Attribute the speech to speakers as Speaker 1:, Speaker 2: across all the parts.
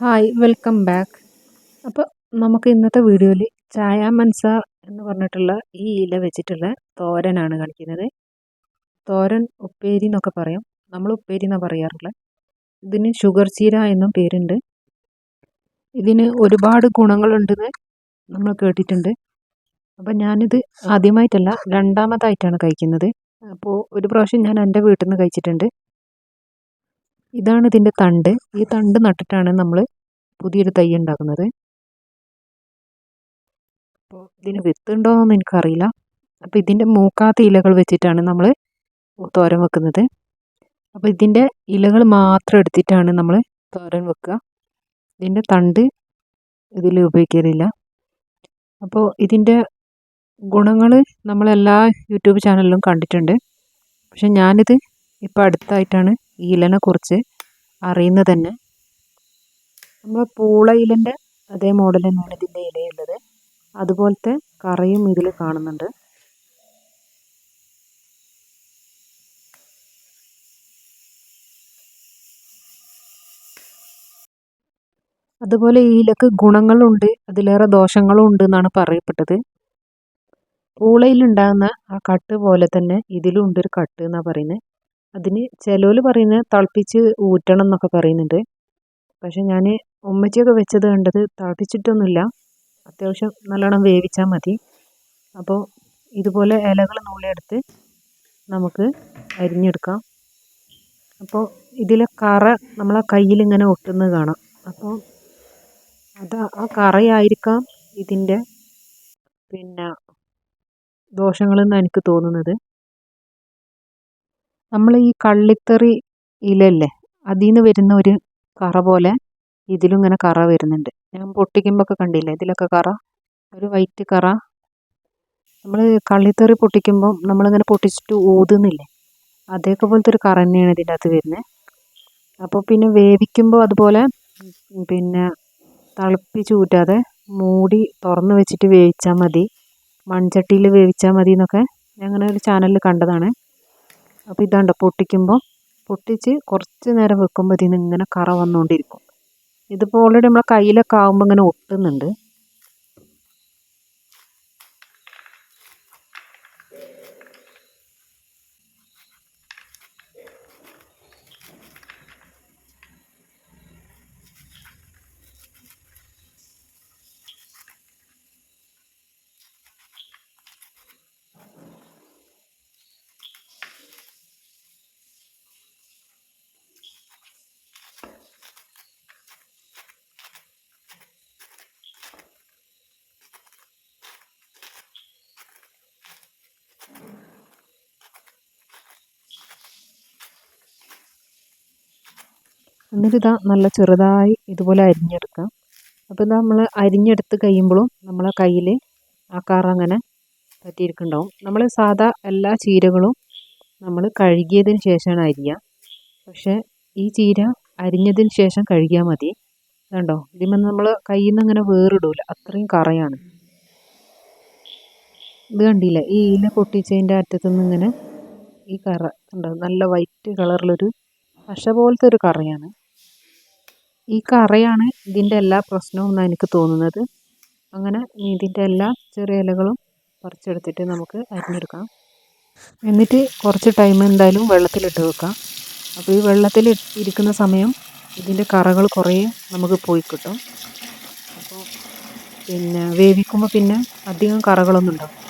Speaker 1: Hi welcome back അപ്പോൾ നമുക്ക് ഇന്നത്തെ വീഡിയോയിൽ ചായ മൻസ എന്ന് പറഞ്ഞിട്ടുള്ള ഈ ഇല വെച്ചിട്ടുള്ള തോരനാണ് കാണിക്കുന്നത്. തോരൻ ഉപ്പേരി എന്നൊക്കെ പറയും. നമ്മൾ ഉപ്പേരി എന്നാണ് പറയാറുള്ളത് ഇതിന് ഷുഗർ ചീര എന്നും പേരുണ്ട്. ഇതിന് ഒരുപാട് ഗുണങ്ങളുണ്ടെന്ന് നമ്മൾ കേട്ടിട്ടുണ്ട്. അപ്പം ഞാനിത് ആദ്യമായിട്ടല്ല രണ്ടാമതായിട്ടാണ് കഴിക്കുന്നത്. അപ്പോൾ ഒരു പ്രാവശ്യം ഞാൻ എന്റെ വീട്ടിൽ നിന്ന് കഴിച്ചിട്ടുണ്ട്. ഇതാണ് ഇതിന്റെ തണ്ട്. ഈ തണ്ട് നട്ടിട്ടാണ് നമ്മൾ പുതിയൊരു തൈ ഉണ്ടാക്കുന്നത്. അപ്പോൾ ഇതിന് വിത്തുണ്ടോയെന്നൊന്നും എനിക്കറിയില്ല. അപ്പോൾ ഇതിന്റെ മൂക്കാത്ത ഇലകൾ വെച്ചിട്ടാണ് നമ്മൾ തോരൻ വെക്കുന്നത്. അപ്പോൾ ഇതിന്റെ ഇലകൾ മാത്രം എടുത്തിട്ടാണ് നമ്മൾ തോരൻ വെക്കുക. ഇതിന്റെ തണ്ട് ഇതിൽ ഉപയോഗിക്കലില്ല. അപ്പോൾ ഇതിന്റെ ഗുണങ്ങൾ നമ്മളെല്ലാ യൂട്യൂബ് ചാനലിലും കണ്ടിട്ടുണ്ട്. പക്ഷെ ഞാനിത് ഇപ്പോൾ അടുത്തായിട്ടാണ് ഈ ഇലനെ കുറിച്ച് അറിയുന്നത് തന്നെ നമ്മൾ പൂള ഇലന്റെ അതേ മോഡൽ തന്നെയാണ് ഇതിന്റെ ഇലയുള്ളത്. അതുപോലത്തെ കറയും ഇതിൽ കാണുന്നുണ്ട്. അതുപോലെ ഈ ഇലക്ക് ഗുണങ്ങളുണ്ട് അതിലേറെ ദോഷങ്ങളും ഉണ്ട് എന്നാണ് പറയപ്പെട്ടത്. പൂളയിലുണ്ടാകുന്ന ആ കട്ട് പോലെ തന്നെ ഇതിലും ഉണ്ട് ഒരു കട്ട് എന്നാണ് പറയുന്നത്. അതിന് ചിലവർ പറയുന്നത് തിളപ്പിച്ച് ഊറ്റണം എന്നൊക്കെ പറയുന്നുണ്ട്. പക്ഷെ ഞാൻ ഉമ്മച്ചിയൊക്കെ വെച്ചത് കണ്ടത് തിളപ്പിച്ചിട്ടൊന്നുമില്ല. അത്യാവശ്യം നല്ലോണം വേവിച്ചാൽ മതി. അപ്പോൾ ഇതുപോലെ ഇലകൾ നൂലെടുത്ത് നമുക്ക് അരിഞ്ഞെടുക്കാം. അപ്പോൾ ഇതിലെ കറ നമ്മളെ കയ്യിൽ ഇങ്ങനെ ഒട്ടുന്നത് കാണാം. അപ്പോൾ അത് ആ കറയായിരിക്കാം ഇതിന്റെ പിന്നെ ദോഷങ്ങളെന്ന് എനിക്ക് തോന്നുന്നത്. നമ്മൾ ഈ കള്ളിത്തറി ഇലല്ലേ അതിൽ നിന്ന് വരുന്ന ഒരു കറ പോലെ ഇതിലും ഇങ്ങനെ കറ വരുന്നുണ്ട്. ഞാൻ പൊട്ടിക്കുമ്പോൾ ഒക്കെ കണ്ടില്ലേ ഇതിലൊക്കെ കറ ഒരു വൈറ്റ് കറ. നമ്മൾ കള്ളിത്തറി പൊട്ടിക്കുമ്പോൾ നമ്മളിങ്ങനെ പൊട്ടിച്ചിട്ട് ഊതുന്നില്ലേ അതേക്കെ പോലത്തെ ഒരു കറ തന്നെയാണ് ഇതിന്റെ അകത്ത് വരുന്നത് അപ്പോൾ പിന്നെ വേവിക്കുമ്പോൾ അതുപോലെ പിന്നെ തിളപ്പിച്ച് ഊറ്റാതെ മൂടി തുറന്ന് വെച്ചിട്ട് വേവിച്ചാൽ മതി. മൺചട്ടിയിൽ വേവിച്ചാൽ മതി എന്നൊക്കെ ഞാൻ അങ്ങനെ ഒരു ചാനലിൽ കണ്ടതാണ്. അപ്പോൾ ഇതാണ്ടോ പൊട്ടിക്കുമ്പോൾ പൊട്ടിച്ച് കുറച്ച് നേരം വെക്കുമ്പോൾ ഇതിൽ ഇങ്ങനെ കറ വന്നുകൊണ്ടിരിക്കും ഇതിപ്പോൾ ഓൾറെഡി നമ്മളെ കയ്യിലൊക്കെ ആകുമ്പോൾ ഇങ്ങനെ ഒട്ടുന്നുണ്ട്. എന്നിട്ട് ഇതാ നല്ല ചെറുതായി ഇതുപോലെ അരിഞ്ഞെടുക്കാം. അപ്പോൾ നമ്മൾ അരിഞ്ഞെടുത്ത് കഴിയുമ്പോഴും നമ്മളെ കയ്യിൽ ആ കറ അങ്ങനെ പറ്റിയിരിക്കുന്നുണ്ടാവും. നമ്മൾ സാധാ എല്ലാ ചീരകളും നമ്മൾ കഴുകിയതിന് ശേഷമാണ് അരിയുക പക്ഷേ ഈ ചീര അരിഞ്ഞതിന് ശേഷം കഴുകിയാൽ മതി. കണ്ടോ? ഇതിന്മേൽ നമ്മൾ കയ്യിൽ നിന്ന് അങ്ങനെ വേറിടൂല. അത്രയും കറയാണ്. ഇത് കണ്ടില്ല? ഈ ഇല പൊട്ടിച്ചതിന്റെ അറ്റത്തു നിന്ന് ഇങ്ങനെ ഈ കറ ഉണ്ടോ നല്ല വൈറ്റ് കളറിലൊരു പശ പോലത്തെ ഒരു കറയാണ്. ഈ കറയാണ് ഇതിന്റെ എല്ലാ പ്രശ്നവും എന്നാണ് എനിക്ക് തോന്നുന്നത്. അങ്ങനെ ഇതിന്റെ എല്ലാ ചെറിയ ഇലകളും പറിച്ചെടുത്തിട്ട് നമുക്ക് അരിഞ്ഞെടുക്കാം. എന്നിട്ട് കുറച്ച് ടൈം എന്തായാലും വെള്ളത്തിലിട്ട് വെക്കാം. അപ്പോൾ ഈ വെള്ളത്തിൽ ഇരിക്കുന്ന സമയം ഇതിന്റെ കറകൾ കുറേ നമുക്ക് പോയി കിട്ടും. അപ്പോൾ പിന്നെ വേവിക്കുമ്പോൾ പിന്നെ അധികം കറകളൊന്നും ഉണ്ടാവും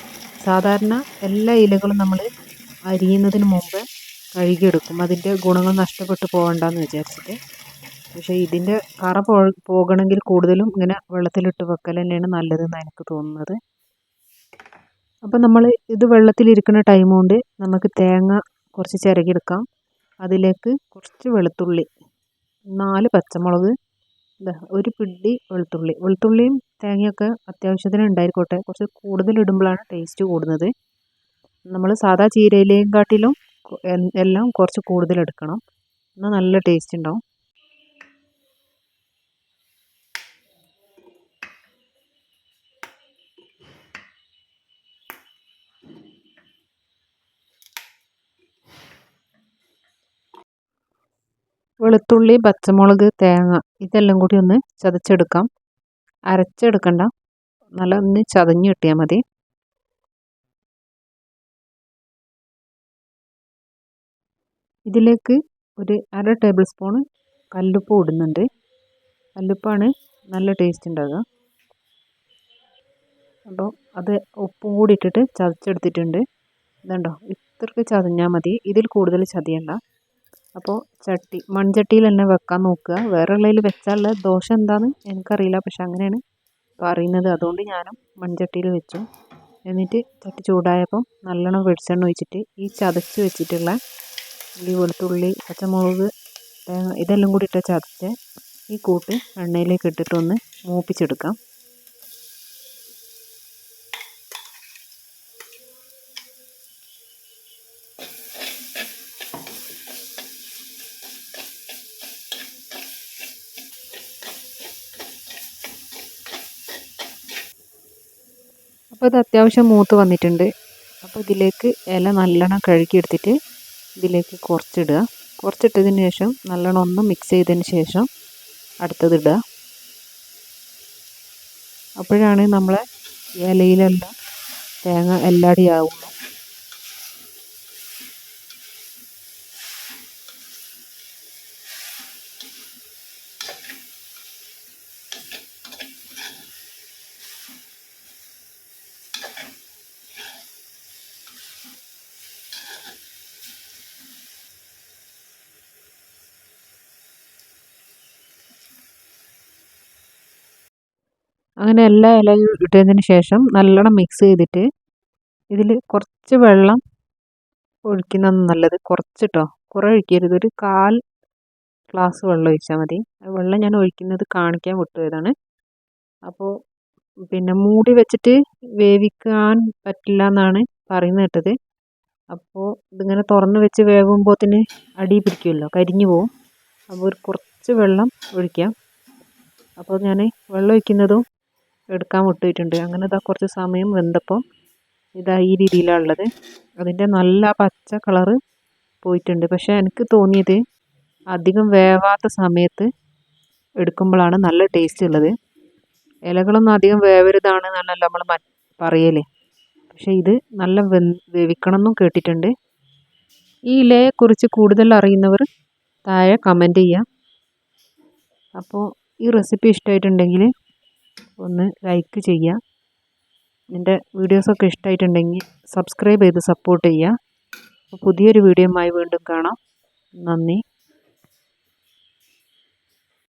Speaker 1: സാധാരണ എല്ലാ ഇലകളും നമ്മൾ അരിയുന്നതിന് മുമ്പ് കഴുകിയെടുക്കും. അതിന്റെ ഗുണങ്ങൾ നഷ്ടപ്പെട്ടു പോകണ്ടെന്ന് വിചാരിച്ചിട്ട്. പക്ഷേ ഇതിന്റെ കറ പോ പോകണമെങ്കിൽ കൂടുതലും ഇങ്ങനെ വെള്ളത്തിലിട്ട് വെക്കൽ തന്നെയാണ് നല്ലതെന്നാണ് എനിക്ക് തോന്നുന്നത്. അപ്പോൾ നമ്മൾ ഇത് വെള്ളത്തിലിരിക്കുന്ന ടൈം കൊണ്ട് നമുക്ക് തേങ്ങ കുറച്ച് ചിരകിയെടുക്കാം. അതിലേക്ക് കുറച്ച് വെളുത്തുള്ളി നാല് പച്ചമുളക് ഒരു പിടി വെളുത്തുള്ളി. വെളുത്തുള്ളിയും തേങ്ങയൊക്കെ അത്യാവശ്യത്തിന് ഉണ്ടായിക്കോട്ടെ കുറച്ച് കൂടുതൽ ഇടുമ്പോഴാണ് ടേസ്റ്റ് കൂടുന്നത്. നമ്മൾ സാധാ ചീരയിലേയും കാട്ടിലും എല്ലാം കുറച്ച് കൂടുതൽ എടുക്കണം. എന്നാൽ നല്ല ടേസ്റ്റ് ഉണ്ടാവും. വെളുത്തുള്ളി പച്ചമുളക് തേങ്ങ ഇതെല്ലാം കൂടി ഒന്ന് ചതച്ചെടുക്കാം. അരച്ചെടുക്കണ്ട. നല്ല ഒന്ന് ചതഞ്ഞ് കിട്ടിയാൽ മതി. ഇതിലേക്ക് ഒരു അര ടേബിൾ സ്പൂൺ കല്ലുപ്പ് ഇടുന്നുണ്ട്. കല്ലുപ്പാണ് നല്ല ടേസ്റ്റ് ഉണ്ടാകുക അപ്പോൾ അത് ഉപ്പും കൂടി ഇട്ടിട്ട് ചതച്ചെടുത്തിട്ടുണ്ട്. ഇതുണ്ടോ? ഇത്രയ്ക്ക് ചതഞ്ഞാൽ മതി. ഇതിൽ കൂടുതൽ ചതിയണ്ട. അപ്പോൾ ചട്ടി മൺചട്ടിയിൽ തന്നെ വെക്കാൻ നോക്കുക. വേറെ ഉള്ളതിൽ വെച്ചാലുള്ള ദോഷം എന്താണെന്ന് എനിക്കറിയില്ല. പക്ഷെ അങ്ങനെയാണ് പറയുന്നത്. അതുകൊണ്ട് ഞാനും മൺചട്ടിയിൽ വെച്ചു. എന്നിട്ട് ചട്ടി ചൂടായപ്പം നല്ലോണം വെളിച്ചെണ്ണ ഒഴിച്ചിട്ട് ഈ ചതച്ച് വെച്ചിട്ടുള്ള ഈ വെളുത്തുള്ളി പച്ചമുളക് ഇതെല്ലാം കൂടി ഇട്ട് ചതച്ച് ഈ കൂട്ട് എണ്ണയിലേക്ക് ഇട്ടിട്ടൊന്ന് മൂപ്പിച്ചെടുക്കാം. അപ്പോൾ ഇത് അത്യാവശ്യം മൂത്ത് വന്നിട്ടുണ്ട്. അപ്പോൾ ഇതിലേക്ക് ഇല നല്ലോണം കഴുകിയെടുത്തിട്ട് ഇതിലേക്ക് കുറച്ചിടുക. കുറച്ചിട്ടതിന് ശേഷം നല്ലോണം ഒന്ന് മിക്സ് ചെയ്തതിന് ശേഷം അടുത്തത് ഇടുക. അപ്പോഴാണ് നമ്മളെ ഇലയിലെല്ലാം തേങ്ങ എല്ലാടി അങ്ങനെ എല്ലാ ഇലയും ഇട്ടതിന് ശേഷം നല്ലോണം മിക്സ് ചെയ്തിട്ട് ഇതിൽ കുറച്ച് വെള്ളം ഒഴിക്കുന്നതാണ് നല്ലത്. കുറച്ചിട്ടോ? കുറേ ഒഴിക്കരുത്. ഒരു കാൽ ഗ്ലാസ് വെള്ളം ഒഴിച്ചാൽ മതി. വെള്ളം ഞാൻ ഒഴിക്കുന്നത് കാണിക്കാൻ വിട്ടുപോയതാണ്. അപ്പോൾ പിന്നെ മൂടി വെച്ചിട്ട് വേവിക്കാൻ പറ്റില്ല എന്നാണ് പറയുന്നത് കേട്ടത്. അപ്പോൾ ഇതിങ്ങനെ തുറന്ന് വെച്ച് വേവുമ്പോഴത്തേന് അടി പിടിക്കുമല്ലോ? കരിഞ്ഞു പോവും. അപ്പോൾ ഒരു കുറച്ച് വെള്ളം ഒഴിക്കാം. അപ്പോൾ ഞാൻ വെള്ളം ഒഴിക്കുന്നതും എടുക്കാൻ വിട്ടിട്ടുണ്ട് അങ്ങനെ ഇതാ കുറച്ച് സമയം വെന്തപ്പം ഇതാ ഈ രീതിയിലാണ് ഉള്ളത്. അതിന്റെ നല്ല പച്ച കളറ് പോയിട്ടുണ്ട്. പക്ഷേ എനിക്ക് തോന്നിയത് അധികം വേവാത്ത സമയത്ത് എടുക്കുമ്പോഴാണ് നല്ല ടേസ്റ്റ് ഉള്ളത്. ഇലകളൊന്നും അധികം വേവരുതാണ് എന്നല്ല നമ്മൾ പറയലേ. പക്ഷേ ഇത് നല്ല വെ വേവിക്കണമെന്നും കേട്ടിട്ടുണ്ട്. ഈ ഇലയെക്കുറിച്ച് കൂടുതൽ അറിയുന്നവർ താഴെ കമന്റ് ചെയ്യാം. അപ്പോൾ ഈ റെസിപ്പി ഇഷ്ടമായിട്ടുണ്ടെങ്കിൽ ഒന്ന് ലൈക്ക് ചെയ്യുക എന്റെ വീഡിയോസൊക്കെ ഇഷ്ടമായിട്ടുണ്ടെങ്കിൽ സബ്സ്ക്രൈബ് ചെയ്ത് സപ്പോർട്ട് ചെയ്യുക പുതിയൊരു വീഡിയോയുമായി വീണ്ടും കാണാം. നന്ദി.